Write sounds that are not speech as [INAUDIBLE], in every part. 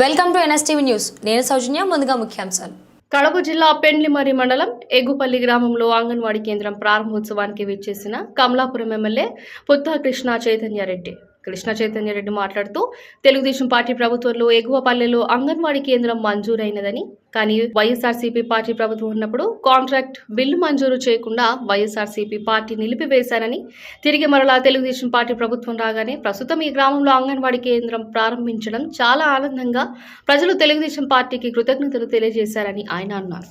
Welcome to NSTV news. నేను సౌజన్య ముందుగా ముఖ్యాంశాలు. కడప జిల్లా పెండ్లిమరి మండలం ఎగుపల్లి గ్రామంలో అంగన్వాడీ కేంద్రం ప్రారంభోత్సవానికి విచ్చేసిన కమలాపురం ఎమ్మెల్యే పుత్తా కృష్ణ చైతన్యారెడ్డి కృష్ణ చైతన్య రెడ్డి మాట్లాడుతూ తెలుగుదేశం పార్టీ ప్రభుత్వంలో ఎగువపల్లెలో అంగన్వాడీ కేంద్రం మంజూరైనదని కానీ వైఎస్ఆర్సీపీ పార్టీ ప్రభుత్వం ఉన్నప్పుడు కాంట్రాక్ట్ బిల్లు మంజూరు చేయకుండా వైఎస్ఆర్సీపీ పార్టీ నిలిపివేశారని తిరిగి మరలా తెలుగుదేశం పార్టీ ప్రభుత్వం రాగానే ప్రస్తుతం ఈ గ్రామంలో అంగన్వాడీ కేంద్రం ప్రారంభించడం చాలా ఆనందంగా ప్రజలు తెలుగుదేశం పార్టీకి కృతజ్ఞతలు తెలియజేశారని ఆయన అన్నారు.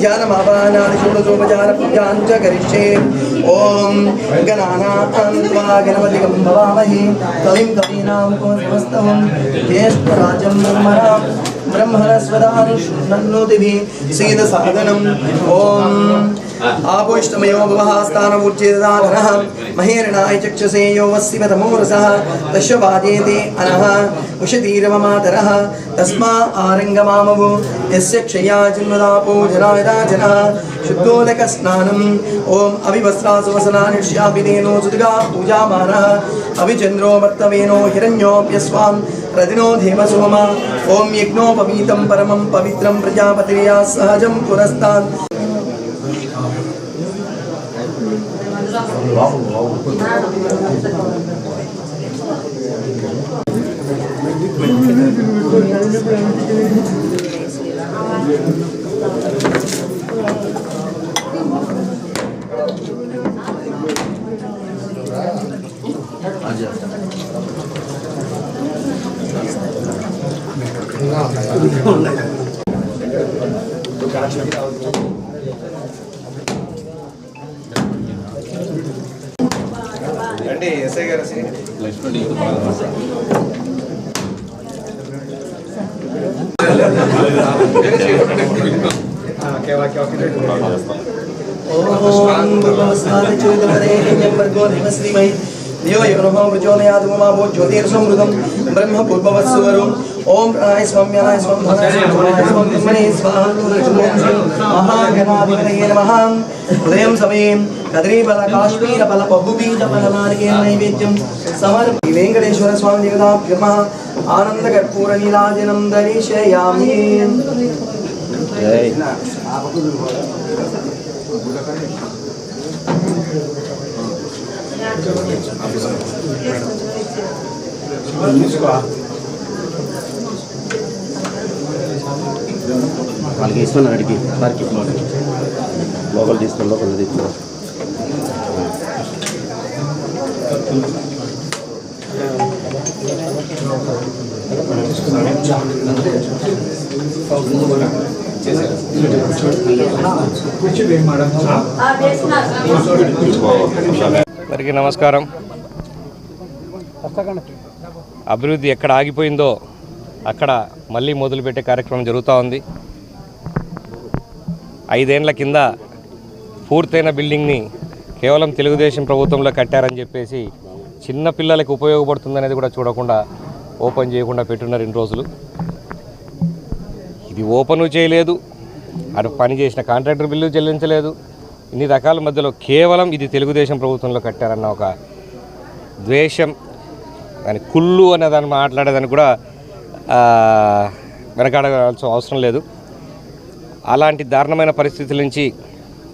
ज्ञानमापानादिशुलसोपचारपुजा करिष्ये। ॐ गणागणं भवामहे। कविं कवीनां कौरवस्तवं ज्येष्ठराजं ब्रह्मणां नोतिभिः सीदसहनम् ॐ आपोष्टमयो भवः स्थानमूर्चेदानः महेरणाय चक्षसे यो वस्यतमोरसः तस्य वाजेते अनः उषतीरवमातरः तस्मा आरङ्गमामवो यस्य क्षया जन्मदापो जनायदाजनः शुद्धोदकस्नानम् ॐ अभिवस्त्रासुवसनानिष्यापितेनो सुदगा पूजामानः अभिचन्द्रो वर्तवेनो हिरण्योऽप्यस्वां रदिनो धेमसोमा ॐ यज्ञोपवीतं परमं पवित्रं प्रजापतिर्या सहजं पुरस्तात् [LAUGHS] రండి ఎస్ఐ గారు దేవయోరమృజోనయాదమా భో జ్యోతిర్సమృతం బ్రహ్మ పూర్వవత్సువరు ఓం ప్రాయ స్వామ్యాయ మహాగణాధిపతయే నమః ఉదయం సమయం కదరీఫల కాశ్మీర ఫల బహుబీజ ఫల నారికే నైవేద్యం సమర్ వెంకటేశ్వర స్వామి దేవతాభ్యమ ఆనంద కర్పూర నీలాజనం దర్శయామి జై వాళ్ళకి ఇస్తున్నారు అడిగి వారికి లోకల్ తీసుకున్నా లోకల్ తీసుకున్నా కూర్చోబే మేడం సార్కి అందరికీ నమస్కారం. అభివృద్ధి ఎక్కడ ఆగిపోయిందో అక్కడ మళ్ళీ మొదలుపెట్టే కార్యక్రమం జరుగుతూ ఉంది. ఐదేండ్ల కింద పూర్తయిన బిల్డింగ్ని కేవలం తెలుగుదేశం ప్రభుత్వంలో కట్టారని చెప్పేసి చిన్న పిల్లలకు ఉపయోగపడుతుందనేది కూడా చూడకుండా ఓపెన్ చేయకుండా పెట్టున్నారు ఇన్ని రోజులు. ఇది ఓపెను చేయలేదు. అటు పని చేసిన కాంట్రాక్టర్ బిల్లు చెల్లించలేదు. ఇన్ని రకాల మధ్యలో కేవలం ఇది తెలుగుదేశం ప్రభుత్వంలో కట్టారన్న ఒక ద్వేషం దాని కుళ్ళు అనే దాన్ని మాట్లాడేదాన్ని కూడా ఆ, వెనకాడవలసిన అవసరం లేదు. అలాంటి దారుణమైన పరిస్థితుల నుంచి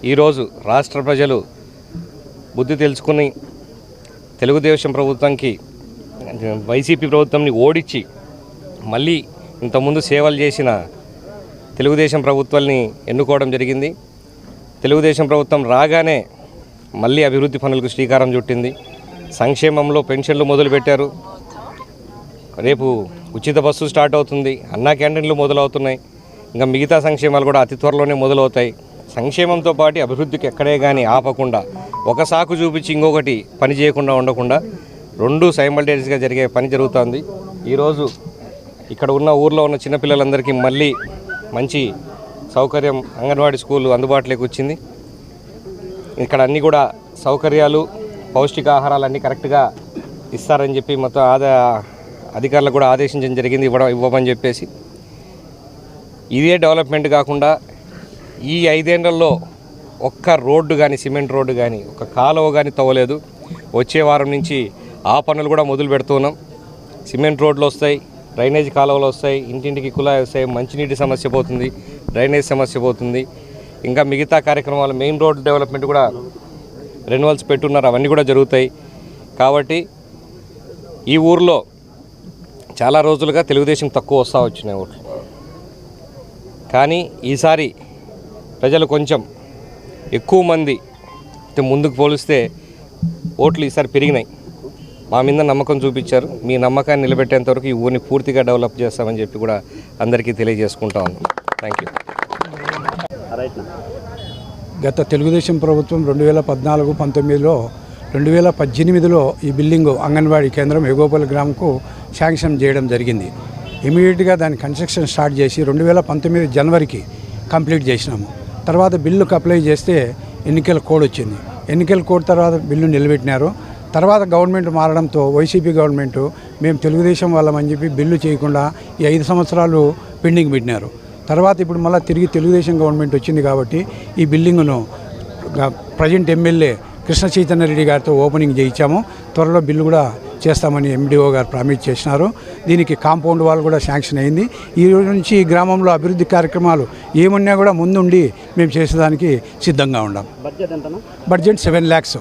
ఈరోజు రాష్ట్ర ప్రజలు బుద్ధి తెలుసుకుని తెలుగుదేశం ప్రభుత్వంకి వైసీపీ ప్రభుత్వంని ఓడించి మళ్ళీ ఇంతకుముందు సేవలు చేసిన తెలుగుదేశం ప్రభుత్వాల్ని ఎన్నుకోవడం జరిగింది. తెలుగుదేశం ప్రభుత్వం రాగానే మళ్ళీ అభివృద్ధి పనులకు శ్రీకారం చుట్టింది. సంక్షేమంలో పెన్షన్లు మొదలుపెట్టారు. రేపు ఉచిత బస్సు స్టార్ట్ అవుతుంది. అన్నా క్యాంటీన్లు మొదలవుతున్నాయి. ఇంకా మిగతా సంక్షేమాలు కూడా అతి త్వరలోనే మొదలవుతాయి. సంక్షేమంతో పాటు అభివృద్ధికి ఎక్కడే కానీ ఆపకుండా ఒక సాకు చూపించి ఇంకొకటి పని చేయకుండా ఉండకుండా రెండు సైమల్టేనియస్గా జరిగే పని జరుగుతుంది. ఈరోజు ఇక్కడ ఉన్న ఊర్లో ఉన్న చిన్నపిల్లలందరికీ మళ్ళీ మంచి సౌకర్యం అంగన్వాడీ స్కూల్ అందుబాటులోకి వచ్చింది. ఇక్కడ అన్నీ కూడా సౌకర్యాలు పౌష్టికాహారాలు అన్నీ కరెక్ట్గా ఇస్తారని చెప్పి మొత్తం ఆదా అధికారులకు కూడా ఆదేశించడం జరిగింది ఇవ్వడం ఇవ్వమని చెప్పేసి. ఇదే డెవలప్మెంట్ కాకుండా ఈ ఐదేళ్ళలో ఒక్క రోడ్డు కానీ సిమెంట్ రోడ్డు కానీ ఒక కాలువ కానీ తవ్వలేదు. వచ్చే వారం నుంచి ఆ పనులు కూడా మొదలు పెడుతున్నాం. సిమెంట్ రోడ్లు వస్తాయి డ్రైనేజ్ కాలువలు వస్తాయి ఇంటింటికి కుళాయి వస్తాయి మంచినీటి సమస్య పోతుంది. డ్రైనేజ్ సమస్య పోతుంది. ఇంకా మిగతా కార్యక్రమాలు మెయిన్ రోడ్ డెవలప్మెంట్ కూడా రెన్యువల్స్ పెట్టున్నారు. అవన్నీ కూడా జరుగుతాయి. కాబట్టి ఈ ఊర్లో చాలా రోజులుగా తెలుగుదేశం తక్కువ వస్తూ వచ్చినాయి ఓట్లు కానీ ఈసారి ప్రజలు కొంచెం ఎక్కువ మంది ముందుకు పోలిస్తే ఓట్లు ఈసారి పెరిగినాయి. మా మీద నమ్మకం చూపించారు. మీ నమ్మకాన్ని నిలబెట్టేంత వరకు ఈ ఊరిని పూర్తిగా డెవలప్ చేస్తామని చెప్పి కూడా అందరికీ తెలియజేసుకుంటా ఉన్నాం. థ్యాంక్ యూ గత తెలుగుదేశం ప్రభుత్వం రెండు వేల పద్నాలుగు పంతొమ్మిదిలో రెండు వేల పద్దెనిమిదిలో ఈ బిల్డింగ్ అంగన్వాడీ కేంద్రం ఎగోపల్లి గ్రామంకు శాంక్షన్ చేయడం జరిగింది. ఇమీడియట్గా దాని కన్స్ట్రక్షన్ స్టార్ట్ చేసి రెండు వేల పంతొమ్మిది జనవరికి కంప్లీట్ చేసినాము. తర్వాత బిల్లుకు అప్లై చేస్తే ఎన్నికల కోడ్ వచ్చింది. ఎన్నికల కోడ్ తర్వాత బిల్లు నిలబెట్టినారు. తర్వాత గవర్నమెంట్ మారడంతో వైసీపీ గవర్నమెంట్ మేము తెలుగుదేశం వాళ్ళమని చెప్పి బిల్లు చేయకుండా ఈ ఐదు సంవత్సరాలు పెండింగ్ పెట్టినారు. తర్వాత ఇప్పుడు మళ్ళీ తిరిగి తెలుగుదేశం గవర్నమెంట్ వచ్చింది కాబట్టి ఈ బిల్డింగ్ను ప్రజెంట్ ఎమ్మెల్యే కృష్ణ చైతన్య రెడ్డి గారితో ఓపెనింగ్ చేయించాము. త్వరలో బిల్లు కూడా చేస్తామని ఎండిఓ గారు ప్రామిస్ చేసినారు. దీనికి కాంపౌండ్ వాల్ కూడా శాంక్షన్ అయింది. ఈ రోజు నుంచి ఈ గ్రామంలో అభివృద్ధి కార్యక్రమాలు ఏమున్నా కూడా ముందుండి మేము చేసేదానికి సిద్ధంగా ఉన్నాం. Budget seven lakhs.